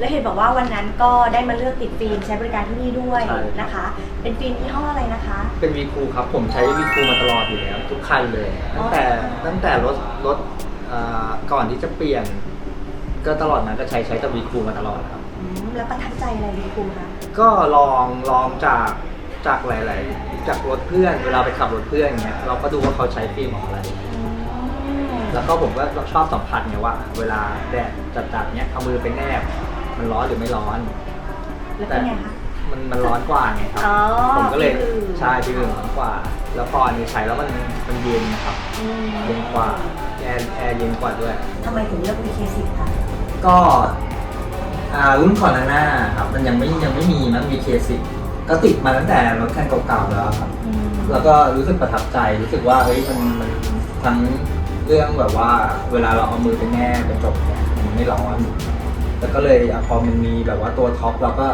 แล้วเห็นบอกว่าวันนั้นก็ได้มาเลือกติดฟิล์มใช้บริการที่นี่ด้วยใช่ครับ นะคะ เป็นฟิล์มยี่ห้ออะไรนะคะ เป็นวีคูครับ ผมใช้วีคูมาตลอดอยู่แล้ว ทุกคันเลย ตั้งแต่ตั้งแต่รถรถเอ่อก่อนที่จะเปลี่ยน ก็ตลอดมาก็ใช้ใช้แต่วีคูมาตลอดครับ อืมแล้วประทับใจอะไรดีคุณคะก็ลองลองจากจากหลายๆ จากรถเพื่อนเวลาไปขับรถเพื่อนอย่างเงี้ยเราก็ดูว่าเขาใช้ฟิล์มของอะไรแล้วก็ผมก็ชอบสัมผัสไงว่า เวลาแดดจัดๆเนี้ยเอามือไปแนบ มันร้อนหรือไม่ร้อน แล้วเป็นไงคะ มันมันร้อนกว่าไงครับ อ๋อผมก็เลยฟิล์มใช่ฟิล์มร้อนกว่า แล้วพออันนี้ใช้แล้วมันมันเย็นนะครับ อืมเย็นกว่าแอร์แอร์เย็นกว่าด้วย ทำไมถึงเลือก VK10 คะก็อ่ารุ่นก่อนหน้าครับ มันยังไม่ยังไม่มีมั้ง VK10 ก็ติดมาตั้งแต่รถคันเก่าๆแล้วครับ อืมแล้วก็รู้สึกประทับใจรู้สึกว่าเฮ้ยมันมันทั้งเรื่องแบบว่า เวลาเราเอามือไปแนบกระจกเนี่ยมันไม่ร้อน แล้วก็เลยอะพอมันมีแบบว่าตัวท็อปเราก็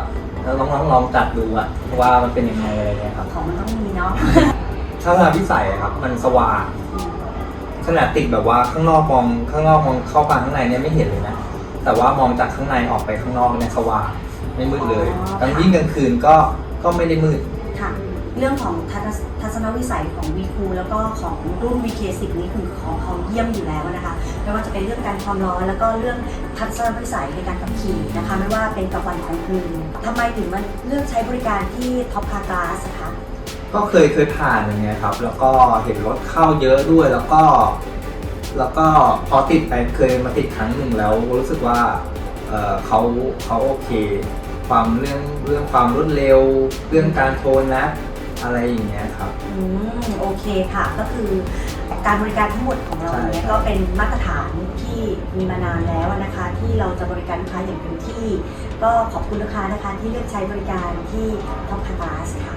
ลองลองลองจัดดูอะว่ามันเป็นยังไงอะไรเงี้ยครับของมันต้องมีเนาะถ้าทางพิสัยอะครับ มันสว่างขนาดติดแบบว่าข้างนอกมองข้างนอกมองเข้าไปข้างในเนี่ยไม่เห็นเลยนะแต่ว่ามองจากข้างในออกไปข้างนอกเนี่ยสว่างไม่มืดเลยอ๋อกลางยิ่งกลางคืนก็ก็ไม่ได้มืดค่ะ เรื่องของทัศนวิสัยของ v ีคูแล้วก็ของรุ่น VK10 นี่คือของเขาเยี่ยมอยู่แล้วนะคะไม่ว่าจะเป็นเรื่องการความร้อนแล้วก็เรื่องทัศนวิสัยในการขับขี่นะคะ ไม่ว่าเป็นกลางวันกลางคืนทำไมถึงมันเลือกใช้บริการที่ท็อปคาร์กลาสคะก็เคยเคยผ่านอย่างเงี้ยครับ แล้วก็เห็นรถเข้าเยอะด้วยแล้วก็ แล้วก็พอติดไปเคยมาติดครั้งหนึ่งแล้วรู้สึกว่าเเขาเขาโอเค ความเรื่องเรื่องความรวดเร็ว เรื่องการโทนนะ อะไรอย่างเงี้ยครับ อืมโอเคค่ะก็คือการบริการทั้งหมดของเราใช่เนี่ยครับก็เป็นมาตรฐานที่มีมานานแล้วนะคะ ที่เราจะบริการลูกค้าอย่างเต็มที่ ก็ขอบคุณลูกค้านะคะที่เลือกใช้บริการที่ท็อปคาร์กลาสค่ะ